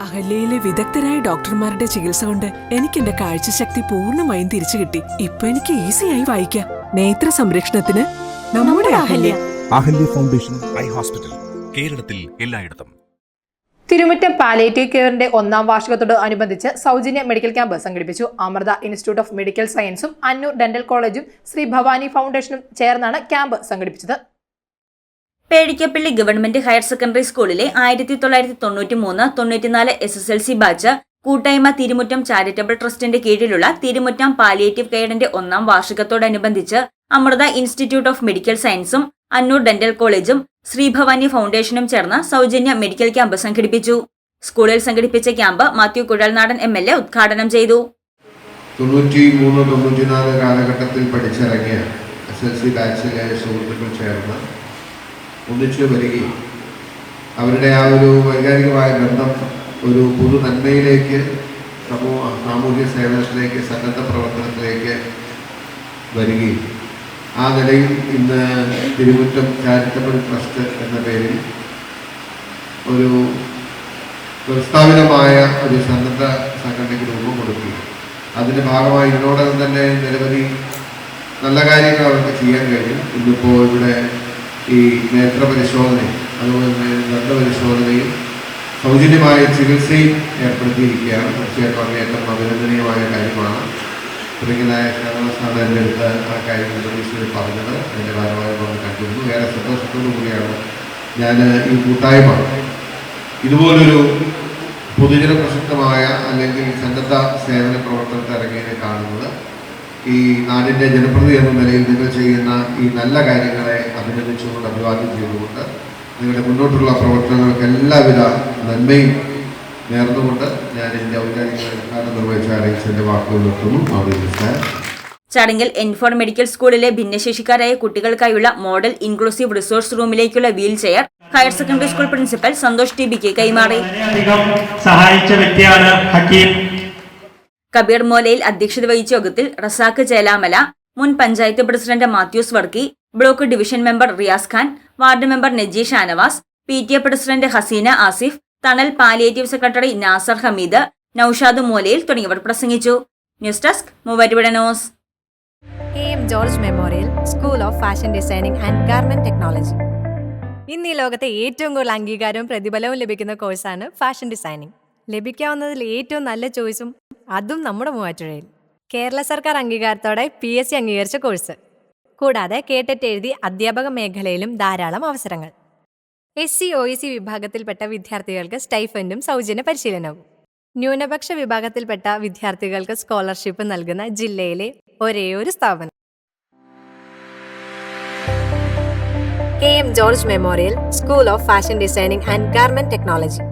അഹല്യയിലെ വിദഗ്ധരായ ഡോക്ടർമാരുടെ ചികിത്സ കൊണ്ട് എനിക്ക് എന്റെ കാഴ്ചശക്തി പൂർണമായും തിരിച്ചു കിട്ടി. ഇപ്പൊ എനിക്ക് ഈസിയായി വായിക്കാം. നേത്ര സംരക്ഷണത്തിന് നമ്മുടെ Ahalya. Ahalya. Foundation eye hospital കേരളത്തിൽ എല്ലായിടത്തും. തിരുമുറ്റം പാലേറ്റീവ് കെയറിന്റെ ഒന്നാം വാർഷികത്തോട് അനുബന്ധിച്ച് സൗജന്യ മെഡിക്കൽ ക്യാമ്പ് സംഘടിപ്പിച്ചു. അമൃത ഇൻസ്റ്റിറ്റ്യൂട്ട് ഓഫ് മെഡിക്കൽ സയൻസും അന്നൂർ ഡെന്റൽ കോളേജും ശ്രീ ഭവാനി ഫൗണ്ടേഷനും ചേർന്നാണ് ക്യാമ്പ് സംഘടിപ്പിച്ചത്. പേടിക്കപ്പള്ളി ഗവൺമെന്റ് ഹയർ സെക്കൻഡറി സ്കൂളിലെ ആയിരത്തി തൊള്ളായിരത്തി തൊണ്ണൂറ്റി മൂന്ന് തൊണ്ണൂറ്റിനാല് S S L C batch കൂട്ടായ്മ തിരുമുറ്റം ചാരിറ്റബിൾ ട്രസ്റ്റിന്റെ കീഴിലുള്ള തിരുമുറ്റം പാലിയേറ്റീവ് കെയറിന്റെ ഒന്നാം വാർഷികത്തോടനുബന്ധിച്ച് അമൃത ഇൻസ്റ്റിറ്റ്യൂട്ട് ഓഫ് മെഡിക്കൽ സയൻസും അന്നൂർ ഡെന്റൽ കോളേജും ശ്രീഭവാനി ഫൗണ്ടേഷനും ചേർന്ന് സൗജന്യ മെഡിക്കൽ ക്യാമ്പ് സംഘടിപ്പിച്ചു. സ്കൂളിൽ സംഘടിപ്പിച്ച camp Mathew Kuzhalnadan M L A ഉദ്ഘാടനം ചെയ്തു. തൊണ്ണൂറ്റി മൂന്ന് തൊണ്ണൂറ്റിനാല് കാലഘട്ടത്തിൽ പഠിച്ചിറങ്ങിയ എസ് എൽ സി ബാച്ചിലെ സുഹൃത്തുക്കൾ ചേർന്ന് ഒന്നിച്ചു വരികയും അവരുടെ ആ ഒരു വൈകാരികമായ ബന്ധം ഒരു പൊതു നന്മയിലേക്ക് സമൂഹ സാമൂഹ്യ സേവനത്തിലേക്ക് സന്നദ്ധ പ്രവർത്തനത്തിലേക്ക് വരികയും. ആ നിലയിൽ ഇന്ന് തിരുമുറ്റം ചാരിറ്റബിൾ ട്രസ്റ്റ് എന്ന പേരിൽ ഒരു പ്രസ്താവിതമായ ഒരു സന്നദ്ധ സംഘടനയ്ക്ക് രൂപം കൊടുക്കുകയും അതിന്റെ ഭാഗമായി ഇതിനോടകം തന്നെ നിരവധി നല്ല കാര്യങ്ങൾ അവർക്ക് ചെയ്യാൻ കഴിയും ഇന്നിപ്പോൾ ഇവിടെ ഈ നേത്ര പരിശോധനയും അതുപോലെ തന്നെ ദന്തപരിശോധനയും സൗജന്യമായ ചികിത്സയും ഏർപ്പെടുത്തിയിരിക്കുകയാണ്. തീർച്ചയായിട്ടും അങ്ങേയറ്റം അഭിനന്ദനീയമായ കാര്യമാണ്. തുടങ്ങിയതായ കേരളസ്ഥാനം എന്റെ ആ കാര്യം നിർദ്ദേശിച്ച് പറഞ്ഞത്. അതിന്റെ ഭാഗമായി നമ്മൾ കണ്ടിരുന്നു. ഏറെ സന്തോഷത്തോടു ഞാൻ ഈ കൂട്ടായ്മ ഇതുപോലൊരു പൊതുജന പ്രസക്തമായ അല്ലെങ്കിൽ സന്നദ്ധ സേവന പ്രവർത്തനത്തെ ഇറങ്ങിയതിനെ കാണുന്നത്. ഈ നാടിന്റെ ജനപ്രതി എന്ന നിലയിൽ നിങ്ങൾ ചെയ്യുന്ന ഈ നല്ല കാര്യങ്ങളെ അഭിനന്ദിച്ചുകൊണ്ട് അഭിവാദ്യം ചെയ്തുകൊണ്ട് നിങ്ങളുടെ മുന്നോട്ടുള്ള പ്രവർത്തനങ്ങൾക്ക് എല്ലാവിധ നന്മയും നേർന്നുകൊണ്ട് ഞാൻ എന്റെ ഔദ്യോഗിക ഉദ്ഘാടനം നിർവഹിച്ച അറിയിച്ചതിന്റെ വാക്കുകൾ നിർത്തുന്നു ചടങ്ങിൽ എൻഫോൺ മെഡിക്കൽ സ്കൂളിലെ ഭിന്നശേഷിക്കാരായ കുട്ടികൾക്കായുള്ള model inclusive resource റൂമിലേക്കുള്ള wheel chair higher secondary school principal Santhosh T ബിക്ക് കൈമാറി. സഹായിച്ച വ്യക്തിയാണ് ഹക്കീം. കബീർ മോലയിൽ അധ്യക്ഷത വഹിച്ച യോഗത്തിൽ റസാഖ് ചേലാമല മുൻ panchayat president Mathews Varkey block division member Riyas Khan ward member Naji Shanavas P T A president Haseena Asif Thanal palliative secretary Nasar Hameed Noushad Molayil തുടങ്ങിയവർ പ്രസംഗിച്ചു. News desk Muvattupuzha news. M George memorial school of fashion designing and garment technology. ഇന്ന് ഈ ലോകത്തെ ഏറ്റവും കൂടുതൽ അംഗീകാരവും പ്രതിഫലവും ലഭിക്കുന്ന കോഴ്സാണ് ഫാഷൻ ഡിസൈനിങ്. ലഭിക്കാവുന്നതിൽ ഏറ്റവും നല്ല ചോയ്സും അതും നമ്മുടെ മൂവാറ്റുപുഴയിൽ. കേരള സർക്കാർ അംഗീകാരത്തോടെ പി എസ് സി അംഗീകരിച്ച കോഴ്സ്. കൂടാതെ കേട്ടിട്ട് എഴുതി അധ്യാപക മേഖലയിലും ധാരാളം അവസരങ്ങൾ. എസ് സി ഒ സി വിഭാഗത്തിൽപ്പെട്ട വിദ്യാർത്ഥികൾക്ക് സ്റ്റൈഫൻഡും സൗജന്യ പരിശീലനവും. ന്യൂനപക്ഷ വിഭാഗത്തിൽപ്പെട്ട വിദ്യാർത്ഥികൾക്ക് സ്കോളർഷിപ്പ് നൽകുന്ന ജില്ലയിലെ ഒരേയൊരു ഒരു സ്ഥാപനം. K M George memorial school of fashion designing and garment technology.